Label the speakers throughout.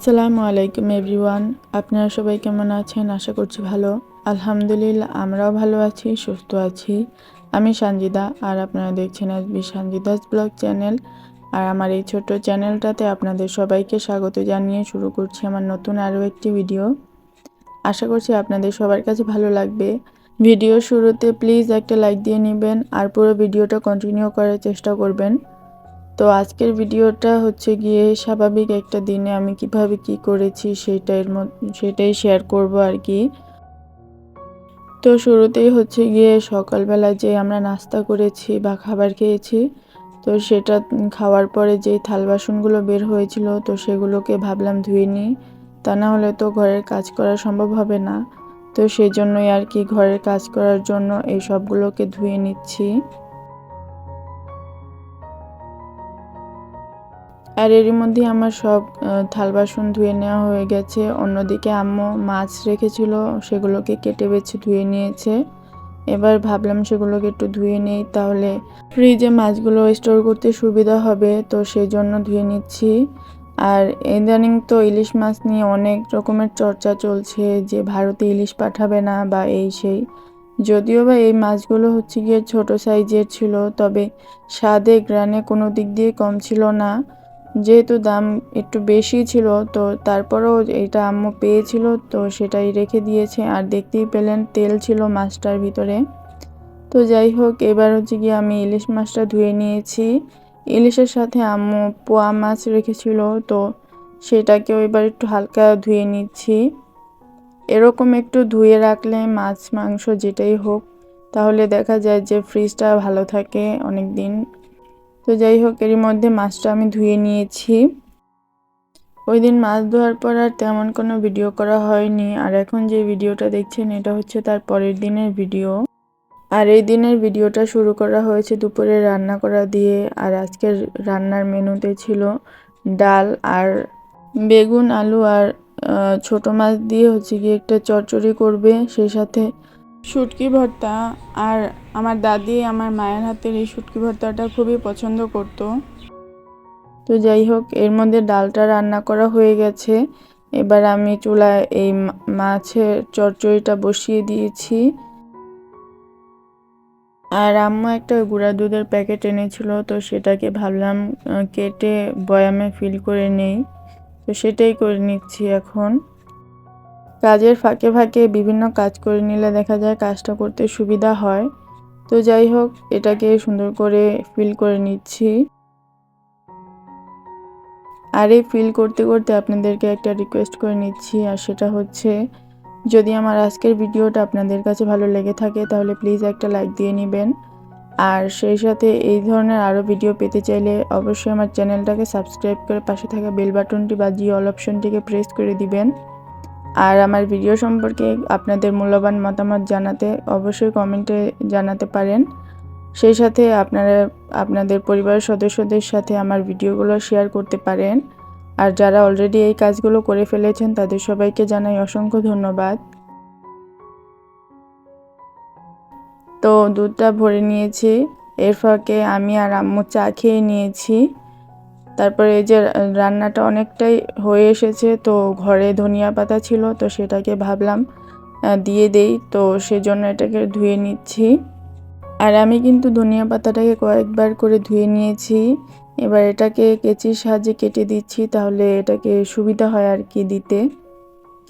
Speaker 1: আসসালামু আলাইকুম এভরিওয়ান। আপনারা সবাই কেমন আছেন? আশা করছি ভালো। আলহামদুলিল্লাহ, আমরাও ভালো আছি, সুস্থ আছি। আমি সঞ্জিদা আর আপনারা দেখছেন আজবি সানজিদাস ব্লগ চ্যানেল। আর আমার এই ছোট্ট চ্যানেলটাতে আপনাদের সবাইকে স্বাগত জানিয়ে শুরু করছি আমার নতুন আরও একটি ভিডিও। আশা করছি আপনাদের সবার কাছে ভালো লাগবে। ভিডিও শুরুতে প্লিজ একটা লাইক দিয়ে নেবেন, আর পুরো ভিডিওটা কন্টিনিউ করার চেষ্টা করবেন। তো আজকের ভিডিওটা হচ্ছে গিয়ে স্বাভাবিক একটা দিনে আমি কীভাবে কি করেছি সেটার সেটাই শেয়ার করব আর কি। তো শুরুতেই হচ্ছে গিয়ে সকালবেলা যে আমরা নাস্তা করেছি বা খাবার খেয়েছি, তো সেটা খাওয়ার পরে যে থাল বাসনগুলো বের হয়েছিল, তো সেগুলোকে ভাবলাম ধুয়ে নিই। তা না হলে তো ঘরের কাজ করা সম্ভব হবে না। তো সেই জন্যই আর কি ঘরের কাজ করার জন্য এই সবগুলোকে ধুয়ে নিচ্ছি। আর এরই মধ্যে আমার সব থাল বাসন ধুয়ে নেওয়া হয়ে গেছে। অন্যদিকে আম্মু মাছ রেখেছিল, সেগুলোকে কেটে বেছে ধুয়ে নিয়েছে। এবার ভাবলাম সেগুলোকে একটু ধুয়ে নেই, তাহলে ফ্রিজে মাছগুলো স্টোর করতে সুবিধা হবে, তো সেই জন্য ধুয়ে নিচ্ছি। আর ইদানিং তো ইলিশ মাছ নিয়ে অনেক রকমের চর্চা চলছে, যে ভারতে ইলিশ পাঠাবে না বা এই সেই। যদিও বা এই মাছগুলো হচ্ছে গিয়ে ছোট সাইজের ছিল, তবে স্বাদে গ্রানে কোনো দিক দিয়ে কম ছিল না। যেহেতু দাম একটু বেশি ছিল, তো তারপরেও এটা আম্মু পেয়েছিল, তো সেটাই রেখে দিয়েছে। আর দেখতেই পেলেন তেল ছিল মাছটার ভিতরে। তো যাই হোক, এবার হচ্ছে গিয়ে আমি ইলিশ মাছটা ধুয়ে নিয়েছি। ইলিশের সাথে আম্মু পোয়া মাছ রেখেছিল, তো সেটাকেও এবার একটু হালকা ধুয়ে নিচ্ছি। এরকম একটু ধুয়ে রাখলে মাছ, মাংস যেটাই হোক, তাহলে দেখা যায় যে ফ্রিজটা ভালো থাকে অনেক দিন তো যাই হোক এর মধ্যে মাছটা আমি ধুয়ে নিয়েছি। ওই দিন মাছ ধোয়ার পর আর তেমন কোনো ভিডিও করা হয়নি। আর এখন যে ভিডিওটা দেখছেন, এটা হচ্ছে তার পরের দিনের ভিডিও আর এই দিনের ভিডিওটা শুরু করা হয়েছে দুপুরে রান্না করা দিয়ে। আর আজকের রান্নার মেনুতে ছিল ডাল আর বেগুন, আলু আর ছোট মাছ দিয়ে হচ্ছে গিয়ে একটা চচ্চড়ি করবে। সেই সাথে শুটকি ভর্তা আর আমার দাদি আমার মায়ের হাতের এই শুটকি ভর্তাটা খুবই পছন্দ করতো। তো যাই হোক, এর মধ্যে ডালটা রান্না করা হয়ে গেছে। এবার আমি চুলায় এই মাছের চচ্চড়িটা বসিয়ে দিয়েছি। আর আম্মু একটা গুঁড়া দুধের প্যাকেট এনেছিল, তো সেটাকে ভাবলাম কেটে বয়ামে ফিল করে নেই। তো সেটাই করে নিচ্ছি এখন। কাজের ফাঁকে ফাঁকে বিভিন্ন কাজ করে নিলে দেখা যায় কাজটা করতে সুবিধা হয়। তো যাই হোক, এটাকে সুন্দর করে ফিল করে নিচ্ছি। আর এই ফিল করতে করতে আপনাদেরকে একটা রিকোয়েস্ট করে নিচ্ছি, আর সেটা হচ্ছে, যদি আমার আজকের ভিডিওটা আপনাদের কাছে ভালো লেগে থাকে, তাহলে প্লিজ একটা লাইক দিয়ে নেবেন। আর সেই সাথে এই ধরনের আরও ভিডিও পেতে চাইলে অবশ্যই আমার চ্যানেলটাকে সাবস্ক্রাইব করে পাশে থাকা বেল বাটনটি বা জিও অল অপশনটিকে প্রেস করে দিবেন। আর আমার ভিডিও সম্পর্কে আপনাদের মূল্যবান মতামত জানাতে অবশ্যই কমেন্টে জানাতে পারেন। সেই সাথে আপনারা, আপনাদের পরিবারের সদস্যদের সাথে আমার ভিডিওগুলো শেয়ার করতে পারেন। আর যারা অলরেডি এই কাজগুলো করে ফেলেছেন, তাদের সবাইকে জানাই অসংখ্য ধন্যবাদ। তো দুধটা ভরে নিয়েছি। এর ফাঁকে আমি আর আম্মু চা খেয়ে নিয়েছি। তারপরে এই যে রান্নাটা অনেকটাই হয়ে এসেছে, তো ঘরে ধনিয়া পাতা ছিল, তো সেটাকে ভাবলাম দিয়ে দেই, তো সেজন্য এটাকে ধুয়ে নিচ্ছি। আর আমি কিন্তু ধনিয়া পাতাটাকে কয়েকবার করে ধুয়ে নিয়েছি। এবার এটাকে কেচির সাহায্যে কেটে দিচ্ছি, তাহলে এটাকে সুবিধা হয় আর কি দিতে।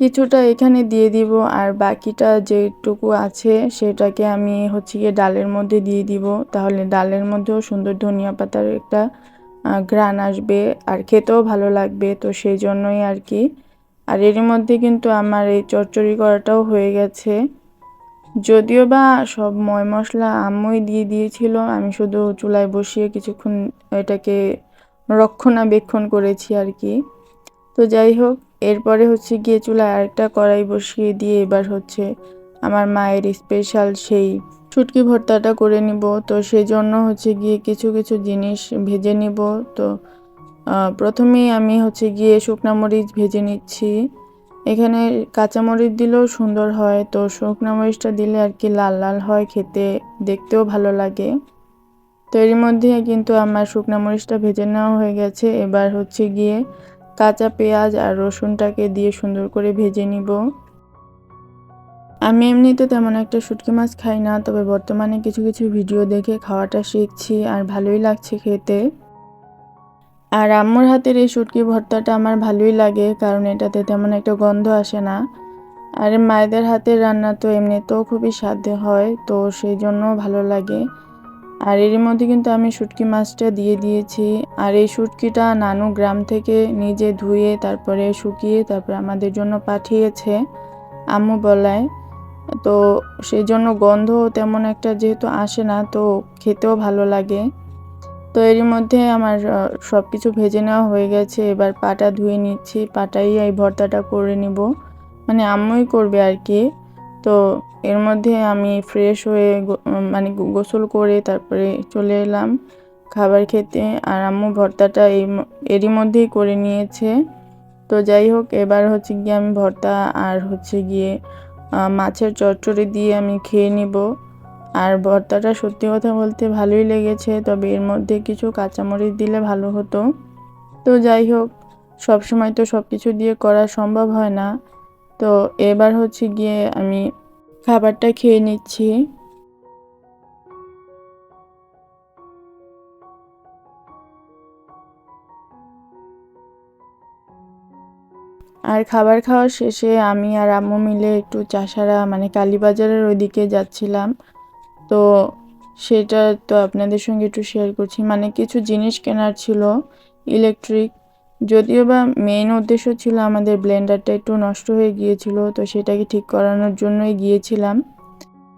Speaker 1: কিছুটা এখানে দিয়ে দিব, আর বাকিটা যেটুকু আছে, সেটাকে আমি হচ্ছে গিয়ে ডালের মধ্যে দিয়ে দিব। তাহলে ডালের মধ্যেও সুন্দর ধনিয়া পাতার একটা ঘ্রাণ আসবে আর খেতেও ভালো লাগবে, তো সেই জন্যই আর কি। আর এর মধ্যে কিন্তু আমার এই চচ্চড়ি করাটাও হয়ে গেছে। যদিও বা সব ময় মশলা আম্মুই দিয়ে দিয়েছিল, আমি শুধু চুলায় বসিয়ে কিছুক্ষণ এটাকে রক্ষণাবেক্ষণ করেছি আর কি। তো যাই হোক, এরপরে হচ্ছে গিয়ে চুলায় আরেকটা কড়াই বসিয়ে দিয়ে এবার হচ্ছে আমার মায়ের স্পেশাল সেই শুটকি ভর্তাটা করে নিব। তো সেই জন্য হচ্ছে গিয়ে কিছু কিছু জিনিস ভেজে নিব। তো প্রথমেই আমি হচ্ছে গিয়ে শুকনা মরিচ ভেজে নিচ্ছি। এখানে কাঁচামরিচ দিলেও সুন্দর হয়। তো শুকনা মরিচটা দিলে আর কি লাল লাল হয়, খেতে দেখতেও ভালো লাগে। তো এর মধ্যে কিন্তু আমার শুকনা মরিচটা ভেজে নেওয়া হয়ে গেছে। এবার হচ্ছে গিয়ে কাঁচা পেঁয়াজ আর রসুনটাকে দিয়ে সুন্দর করে ভেজে নিব। আমি এমনিতে তেমন একটা শুটকি মাছ খাই না, তবে বর্তমানে কিছু কিছু ভিডিও দেখে খাওয়াটা শিখছি আর ভালোই লাগছে খেতে। আর আম্মুর হাতের এই শুটকি ভর্তাটা আমার ভালোই লাগে, কারণ এটাতে তেমন একটা গন্ধ আসে না। আর মায়েদের হাতের রান্না তো এমনিতেও খুবই স্বাদে হয়, তো সেই জন্য ভালো লাগে। আর এর মধ্যে কিন্তু আমি শুটকি মাছটা দিয়ে দিয়েছি। আর এই শুটকিটা নানু গ্রাম থেকে নিজে ধুয়ে, তারপরে শুকিয়ে, তারপরে আমাদের জন্য পাঠিয়েছে, আম্মু বলায়। তো সেই জন্য গন্ধ তেমন একটা যেহেতু আসে না, তো খেতেও ভালো লাগে। তো এরই মধ্যে আমার সব কিছু ভেজে নেওয়া হয়ে গেছে। এবার পাটা ধুয়ে নিচ্ছি। পাটাই এই ভর্তাটা করে নিব। মানে আম্মুই করবে আর কি। তো এর মধ্যে আমি ফ্রেশ হয়ে মানে গোসল করে তারপরে চলে এলাম খাবার খেতে। আর আম্মু ভর্তাটা এই এরই মধ্যেই করে নিয়েছে। তো যাই হোক, এবার হচ্ছে গিয়ে আমি ভর্তা আর হচ্ছে গিয়ে মাছের চচ্চড়ি দিয়ে আমি খেয়ে নিব। আর ভর্তাটা সত্যি কথা বলতে ভালোই লেগেছে, তবে এর মধ্যে কিছু কাঁচামরিচ দিলে ভালো হতো। তো যাই হোক সব সময় তো সব কিছু দিয়ে করা সম্ভব হয় না। তো এবার হচ্ছে গিয়ে আমি খাবারটা খেয়ে নিচ্ছি। আর খাবার খাওয়ার শেষে আমি আর আম্মু মিলে একটু চাষারা মানে কালীবাজারের ওইদিকে যাচ্ছিলাম। তো সেটা তো আপনাদের সঙ্গে একটু শেয়ার করছি। মানে কিছু জিনিস কেনার ছিল ইলেকট্রিক যদিও বা মেইন উদ্দেশ্য ছিল আমাদের ব্লেন্ডারটা একটু নষ্ট হয়ে গিয়েছিল, তো সেটাকে ঠিক করানোর জন্যই গিয়েছিলাম।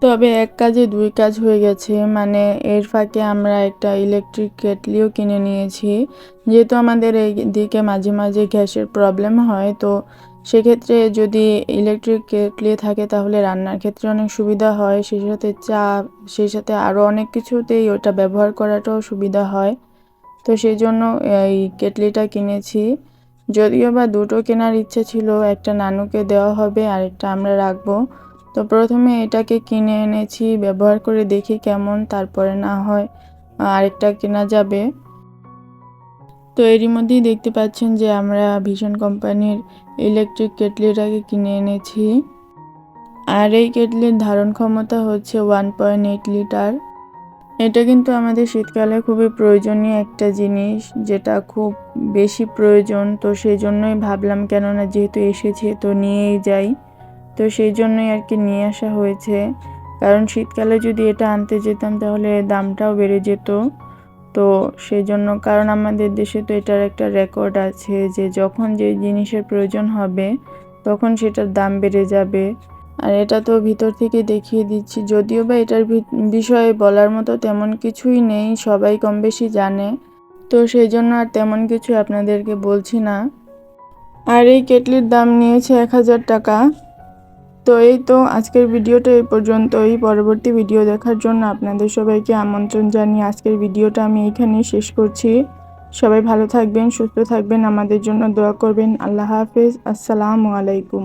Speaker 1: তবে এক কাজে দুই কাজ হয়ে গেছে। মানে এর ফাঁকে আমরা একটা ইলেকট্রিক কেটলিও কিনে নিয়েছি। যেহেতু আমাদের এই দিকে মাঝে মাঝে গ্যাসের প্রবলেম হয়, তো সেক্ষেত্রে যদি ইলেকট্রিক কেটলি থাকে তাহলে রান্নার ক্ষেত্রে অনেক সুবিধা হয়। সেই সাথে চা, সেই সাথে আরও অনেক কিছুতেই ওটা ব্যবহার করাটাও সুবিধা হয়। তো সেই জন্য এই কেটলিটা কিনেছি। যদিও বা দুটো কেনার ইচ্ছে ছিল, একটা নানুকে দেওয়া হবে আর একটা আমরা রাখব। তো প্রথমে এটাকে কিনে এনেছি, ব্যবহার করে দেখি কেমন, তারপরে না হয় আরেকটা কেনা যাবে। তো এরই মধ্যেই দেখতে পাচ্ছেন যে আমরা ভীষণ কোম্পানির ইলেকট্রিক কেটলিটাকে কিনে এনেছি। আর এই কেটলির ধারণ ক্ষমতা হচ্ছে ওয়ান পয়েন্ট এইট লিটার এটা কিন্তু আমাদের শীতকালে খুবই প্রয়োজনীয় একটা জিনিস, যেটা খুব বেশি প্রয়োজন। তো সেই জন্যই ভাবলাম কেননা যেহেতু এসেছে, তো নিয়েই যাই। তো সেই জন্যই আর কি নিয়ে আসা হয়েছে। কারণ শীতকালে যদি এটা আনতে যেতাম, তাহলে দামটাও বেড়ে যেত। তো সেই জন্য, কারণ আমাদের দেশে তো এটার একটা রেকর্ড আছে যে যখন যে জিনিসের প্রয়োজন হবে, তখন সেটার দাম বেড়ে যাবে। আর এটা তো ভিতর থেকে দেখিয়ে দিচ্ছি। যদিও বা এটার বিষয়ে বলার মতো তেমন কিছুই নেই, সবাই কম বেশি জানে। তো সেই জন্য আর তেমন কিছু আপনাদেরকে বলছি না। আর এই কেটলির দাম নিয়েছে এক হাজার টাকা। তো এই তো আজকের ভিডিওটা এই পর্যন্ত এই পরবর্তী ভিডিও দেখার জন্য আপনাদের সবাইকে আমন্ত্রণ জানিয়ে আজকের ভিডিওটা আমি এইখানেই শেষ করছি। সবাই ভালো থাকবেন, সুস্থ থাকবেন। আমাদের জন্য দোয়া করবেন। আল্লাহ হাফেজ। আসসালামু আলাইকুম।